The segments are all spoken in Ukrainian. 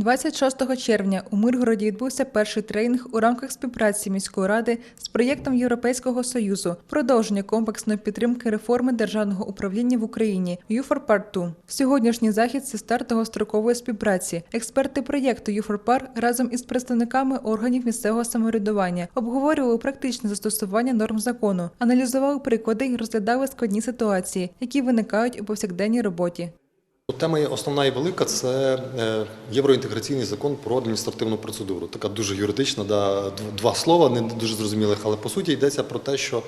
26 червня у Миргороді відбувся перший тренінг у рамках співпраці міської ради з проєктом Європейського союзу продовження комплексної підтримки реформи державного управління в Україні U4PAR 2. Сьогоднішній захід це старт довгострокової співпраці. Експерти проєкту U4PAR разом із представниками органів місцевого самоврядування обговорювали практичне застосування норм закону, аналізували приклади і розглядали складні ситуації, які виникають у повсякденній роботі. Тема основна і велика це е, євроінтеграційний закон про адміністративну процедуру. Така дуже юридична, да, дв- два слова, не дуже зрозумілих, але по суті йдеться про те, що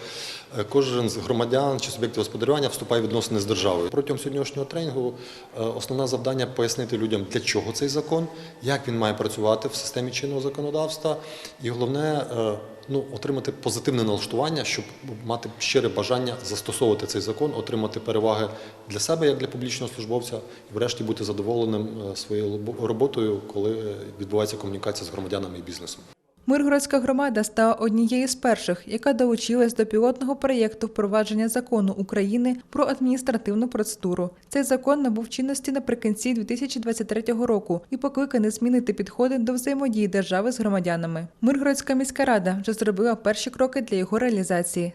кожен з громадян чи суб'єктів господарювання вступає в відносини з державою. Протягом сьогоднішнього тренінгу е, основне завдання пояснити людям, для чого цей закон, як він має працювати в системі чинного законодавства, і головне е, ну, отримати позитивне налаштування, щоб мати щире бажання застосовувати цей закон, отримати переваги для себе як для публічного службовця, і врешті бути задоволеним е, своєю роботою, коли е, відбувається комунікація з громадянами і бізнесом. Миргородська громада стала однією з перших, яка долучилась до пілотного проєкту впровадження закону України про адміністративну процедуру. Цей закон набув чинності наприкінці 2023 року і покликаний змінити підходи до взаємодії держави з громадянами. Миргородська міська рада вже зробила перші кроки для його реалізації.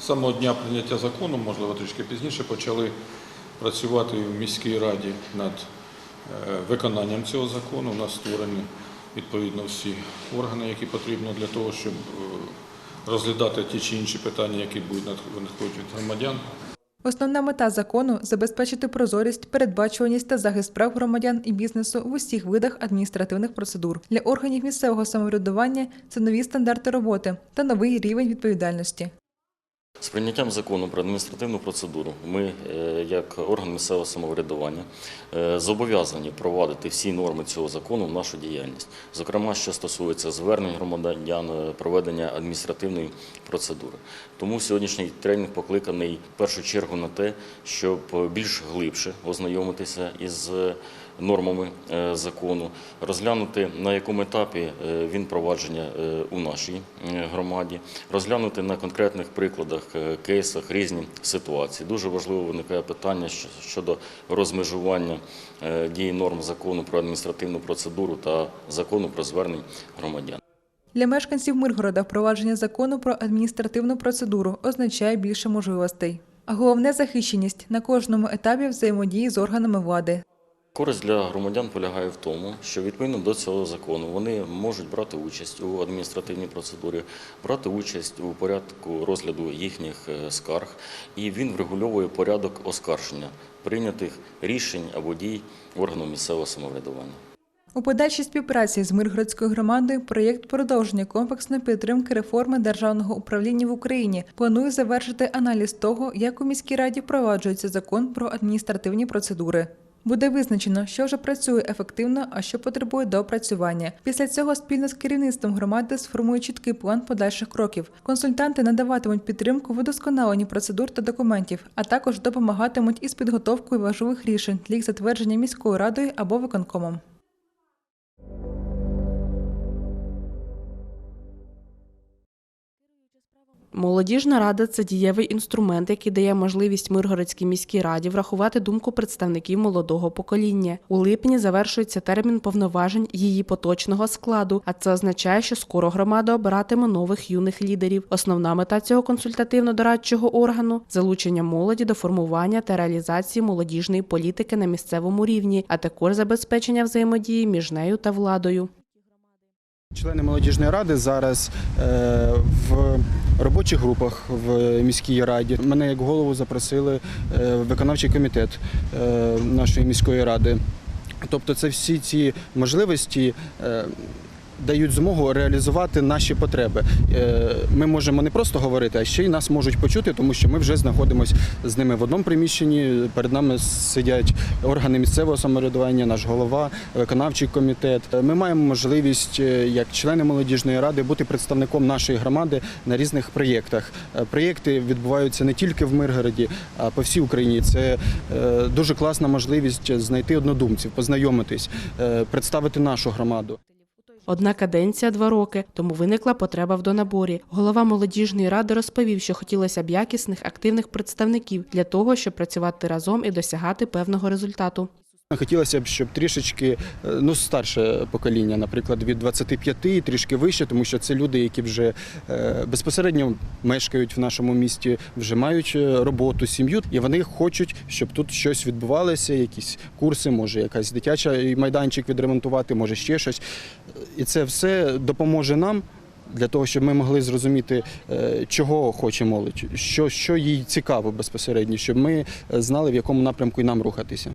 Самого дня прийняття закону, можливо, трішки пізніше, почали працювати в міській раді над е, виконанням цього закону. У нас створені відповідно всі органи, які потрібно для того, щоб е, розглядати ті чи інші питання, які будуть надх- надходити від громадян. Основна мета закону забезпечити прозорість, передбачуваність та захист прав громадян і бізнесу в усіх видах адміністративних процедур. Для органів місцевого самоврядування це нові стандарти роботи та новий рівень відповідальності. З прийняттям закону про адміністративну процедуру ми, е, як орган місцевого самоврядування, е, зобов'язані провадити всі норми цього закону в нашу діяльність, зокрема, що стосується звернень громадян, е, проведення адміністративної процедури. Тому сьогоднішній тренінг покликаний в першу чергу на те, щоб більш глибше ознайомитися із нормами е, закону, розглянути на якому етапі е, він провадження е, у нашій громаді, розглянути на конкретних прикладах, кейсах різні ситуації. Дуже важливо виникає питання щодо розмежування дії норм закону про адміністративну процедуру та закону про звернень громадян. Для мешканців Миргорода впровадження закону про адміністративну процедуру означає більше можливостей. А головне захищеність на кожному етапі взаємодії з органами влади. Користь для громадян полягає в тому, що відповідно до цього закону вони можуть брати участь у адміністративній процедурі, брати участь у порядку розгляду їхніх е, скарг, і він врегульовує порядок оскарження прийнятих рішень або дій органу місцевого самоврядування. У подальшій співпраці з Миргородською громадою проєкт продовження комплексної підтримки реформи державного управління в Україні планує завершити аналіз того, як у міській раді впроваджується закон про адміністративні процедури. Буде визначено, що вже працює ефективно, а що потребує доопрацювання. Після цього спільно з керівництвом громади сформує чіткий план подальших кроків. Консультанти надаватимуть підтримку в удосконаленні процедур та документів, а також допомагатимуть із підготовкою важливих рішень для їх затвердження міською радою або виконкомом. Молодіжна рада це дієвий інструмент, який дає можливість Миргородській міській раді врахувати думку представників молодого покоління. У липні завершується термін повноважень її поточного складу, а це означає, що скоро громада обиратиме нових юних лідерів. Основна мета цього консультативно-дорадчого органу залучення молоді до формування та реалізації молодіжної політики на місцевому рівні, а також забезпечення взаємодії між нею та владою. Члени молодіжної ради зараз е, в робочих групах в міській раді. Мене як голову запросили е, в виконавчий комітет е, нашої міської ради. Тобто, це всі ці можливості. Дають змогу реалізувати наші потреби. Е, Ми можемо не просто говорити, а ще й нас можуть почути, тому що ми вже знаходимося з ними в одному приміщенні. Перед нами сидять органи місцевого самоврядування, наш голова, виконавчий комітет. Е, Ми маємо можливість, е, як члени молодіжної ради, бути представником нашої громади на різних проєктах. Проєкти відбуваються не тільки в Миргороді, а по всій Україні. Це дуже класна можливість знайти однодумців, познайомитись, представити нашу громаду. Одна каденція два роки, тому виникла потреба в донаборі. Голова молодіжної ради розповів, що хотілося б якісних активних представників для того, щоб працювати разом і досягати певного результату. Хотілося б, щоб трішечки е, ну, старше покоління, наприклад, від 25 і трішки вище, тому що це люди, які вже е, безпосередньо мешкають в нашому місті, вже мають е, роботу, сім'ю, і вони хочуть, щоб тут щось відбувалося, якісь курси, може, якась дитяча майданчик відремонтувати, може ще щось. І це все допоможе нам. Для того, щоб ми могли зрозуміти, чого хоче молодь, що, що їй цікаво безпосередньо, щоб ми знали, в якому напрямку і нам рухатися.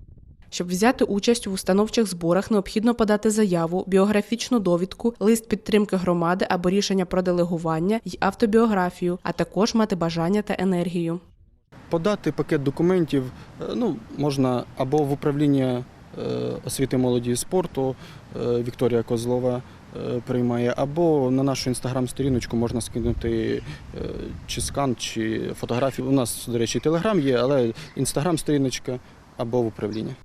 Щоб взяти участь у установчих зборах, необхідно подати заяву, біографічну довідку, лист підтримки громади або рішення про делегування й автобіографію, а також мати бажання та енергію. Подати пакет документів е, ну, можна або в управління е, освіти молоді і спорту е, Вікторія Козлова приймає, або на нашу інстаграм-сторіночку можна скинути чи скан, чи фотографію. У нас, до речі, телеграм є, але інстаграм-сторіночка або в управління.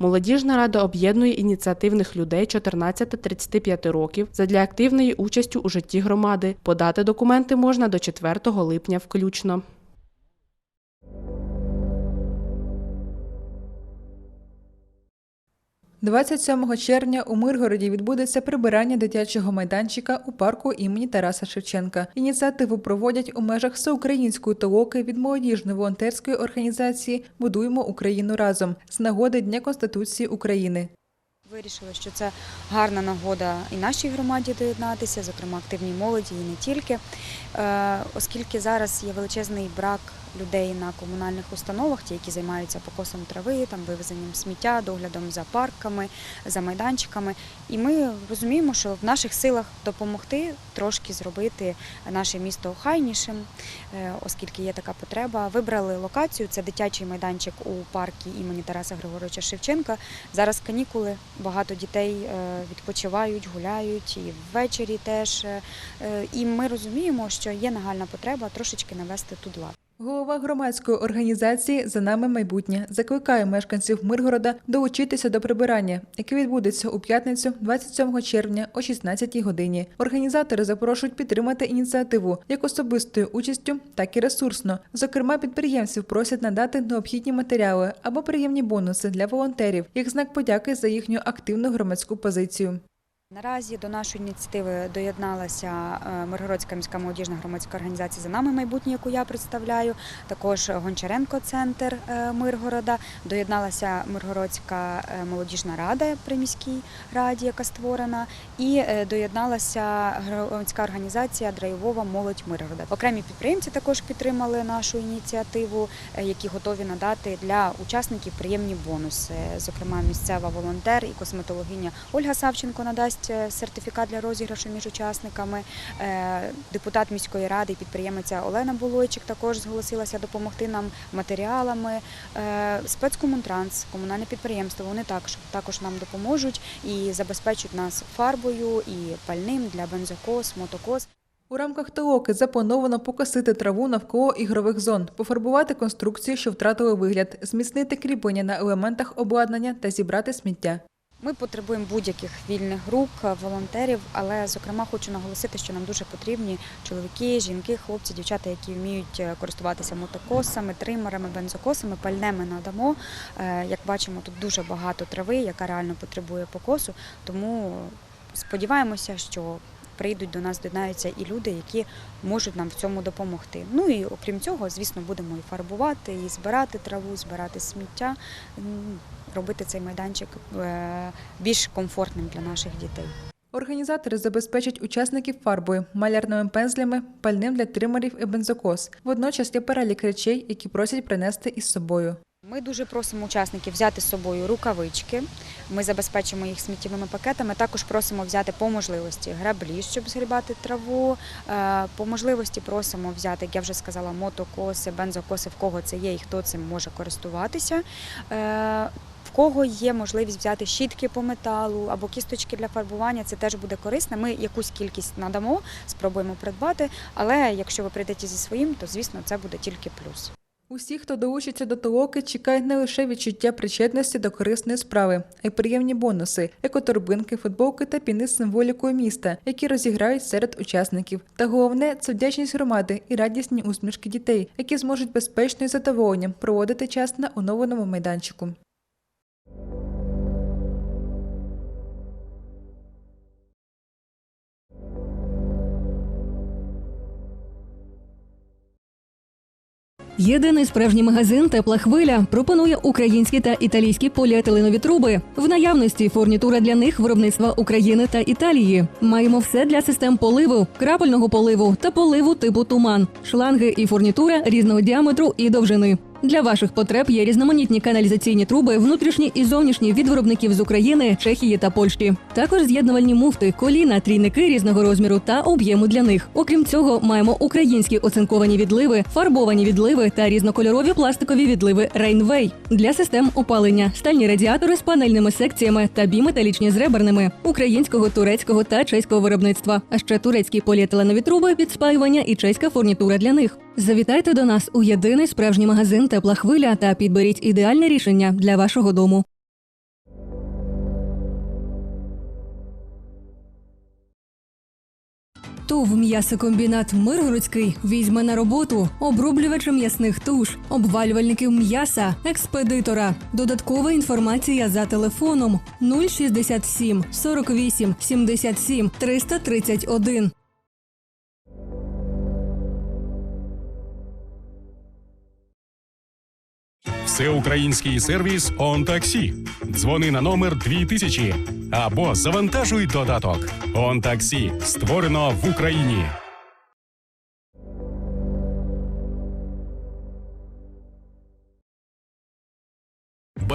Молодіжна рада об'єднує ініціативних людей 14-35 років задля активної участі у житті громади. Подати документи можна до 4 липня включно. – 27 червня у Миргороді відбудеться прибирання дитячого майданчика у парку імені Тараса Шевченка. Ініціативу проводять у межах всеукраїнської толоки від молодіжної волонтерської організації Будуємо Україну разом з нагоди Дня Конституції України. Вирішили, що це гарна нагода і нашій громаді доєднатися, зокрема активній молоді, і не тільки, Е, оскільки зараз є величезний брак людей на комунальних установах, ті, які займаються покосом трави, там вивезенням сміття, доглядом за парками, за майданчиками. І ми розуміємо, що в наших силах допомогти трошки зробити наше місто охайнішим, е, оскільки є така потреба. Вибрали локацію, це дитячий майданчик у парку імені Тараса Григоровича Шевченка. Зараз канікули, багато дітей е, відпочивають, гуляють і ввечері теж. Е, І ми розуміємо, що є нагальна потреба трошечки навести тут лад. Голова громадської організації За нами майбутнє закликає мешканців Миргорода долучитися до прибирання, яке відбудеться у п'ятницю, 27 червня о 16 годині. Організатори запрошують підтримати ініціативу як особистою участю, так і ресурсно. Зокрема, підприємців просять надати необхідні матеріали або приємні бонуси для волонтерів, як знак подяки за їхню активну громадську позицію. Наразі до нашої ініціативи доєдналася е, Миргородська міська молодіжна громадська організація за нами майбутнє, яку я представляю. Також Гончаренко центр е, Миргорода. Доєдналася Миргородська е, молодіжна рада при міській раді, яка створена, і доєдналася громадська організація Драйвова молодь Миргорода. Окремі підприємці також підтримали нашу ініціативу, які готові надати для учасників приємні бонуси. Зокрема, місцева волонтер і косметологиня Ольга Савченко надасть е, сертифікат для розіграшу між учасниками. Е, Депутат міської ради і підприємиця Олена Булойчик також зголосилася допомогти нам матеріалами. Е, Спецкомунтранс, комунальне підприємство, вони також, також нам допоможуть і забезпечать нас фарбою і пальним для бензокос, мотокос. У рамках толоки заплановано покосити траву навколо ігрових зон, пофарбувати конструкції, що втратили вигляд, зміцнити кріплення на елементах обладнання та зібрати сміття. Ми потребуємо будь-яких вільних рук, волонтерів, але зокрема хочу наголосити, що нам дуже потрібні чоловіки, жінки, хлопці, дівчата, які вміють е, користуватися мотокосами, тримерами, бензокосами, пальними надамо. Е, Як бачимо, тут дуже багато трави, яка реально потребує покосу. Тому сподіваємося, що прийдуть до нас, доєднаються і люди, які можуть нам в цьому допомогти. Ну і окрім цього, звісно, будемо і фарбувати, і збирати траву, збирати сміття, робити цей майданчик е, більш комфортним для наших дітей. Організатори забезпечать учасників фарбою, малярними пензлями, пальним для тримерів і бензокос. Водночас є перелік речей, які просять принести із собою. Ми дуже просимо учасників взяти з собою рукавички. Ми забезпечимо їх сміттєвими пакетами. Також просимо взяти по можливості граблі, щоб згрібати траву. Е, По можливості просимо взяти, як я вже сказала, мотокоси, бензокоси, в кого це є і хто цим може користуватися. Кого є можливість взяти щітки по металу або кісточки для фарбування, це теж буде корисно. Ми якусь кількість надамо, спробуємо придбати. Але якщо ви прийдете зі своїм, то звісно це буде тільки плюс. Усі, хто долучиться до толоки, чекають не лише відчуття причетності до корисної справи, а й приємні бонуси, екоторбинки, футболки та піни з символікою міста, які розіграють серед учасників. Та головне це вдячність громади і радісні усмішки дітей, які зможуть безпечно і задоволенням проводити час на оновленому майданчику. Єдиний справжній магазин Тепла хвиля пропонує українські та італійські поліетиленові труби. В наявності фурнітура для них виробництва України та Італії. Маємо все для систем поливу, крапельного поливу та поливу типу туман, шланги і фурнітура різного діаметру і довжини. Для ваших потреб є різноманітні каналізаційні труби, внутрішні і зовнішні від виробників з України, Чехії та Польщі. Також з'єднувальні муфти, коліна, трійники різного розміру та об'єму для них. Окрім цього, маємо українські оцинковані відливи, фарбовані відливи та різнокольорові пластикові відливи Rainway для систем опалення, стальні радіатори з панельними секціями та біметалічні з реберними українського, турецького та чеського виробництва. А ще турецькі поліетиленові труби під спаювання і чеська фурнітура для них. Завітайте до нас у єдиний справжній магазин Тепла хвиля та підберіть ідеальне рішення для вашого дому. ТОВ «М'ясокомбінат Миргородський візьме на роботу оброблювача м'ясних туш, обвалювальників м'яса, експедитора. Додаткова інформація за телефоном 067 48 77 331. Всеукраїнський сервіс «ОнТаксі». Дзвони на номер 2000 або завантажуй додаток. «ОнТаксі» створено в Україні.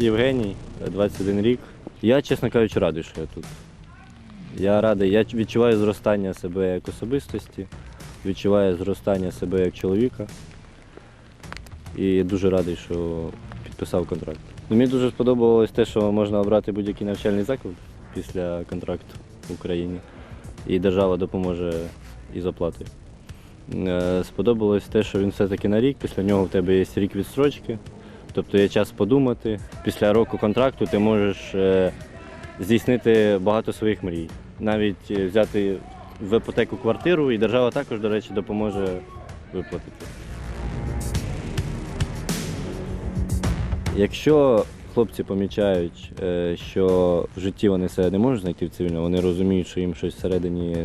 Зовуть Євгеній, 21 рік. Я, чесно кажучи, радий, що я тут. Я радий, я відчуваю зростання себе як особистості, відчуваю зростання себе як чоловіка. І дуже радий, що підписав контракт. Ну, Мені дуже сподобалось те, що можна обрати будь-який навчальний заклад після контракту в Україні. І держава допоможе із оплатою. Е, Сподобалось те, що він все-таки на рік, після нього в тебе є рік відстрочки. Тобто є час подумати. Після року контракту ти можеш е, здійснити багато своїх мрій. Навіть е, взяти в іпотеку квартиру, і держава також, до речі, допоможе виплатити. Якщо хлопці помічають, е, що в житті вони себе не можуть знайти в цивільному, вони розуміють, що їм щось всередині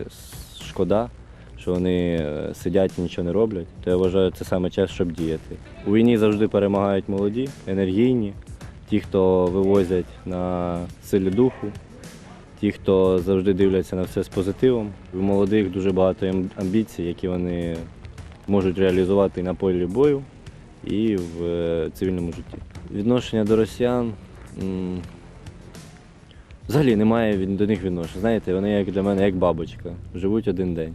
шкода, що вони е, сидять і нічого не роблять, то я вважаю, це саме час, щоб діяти. У війні завжди перемагають молоді, енергійні, ті, хто вивозять на силі духу, ті, хто завжди дивляться на все з позитивом. У молодих дуже багато амбіцій, які вони можуть реалізувати і на полі бою, і в е, цивільному житті. Відношення до росіян. Взагалі немає до них відношень. Знаєте, вони як для мене як бабочка, живуть один день.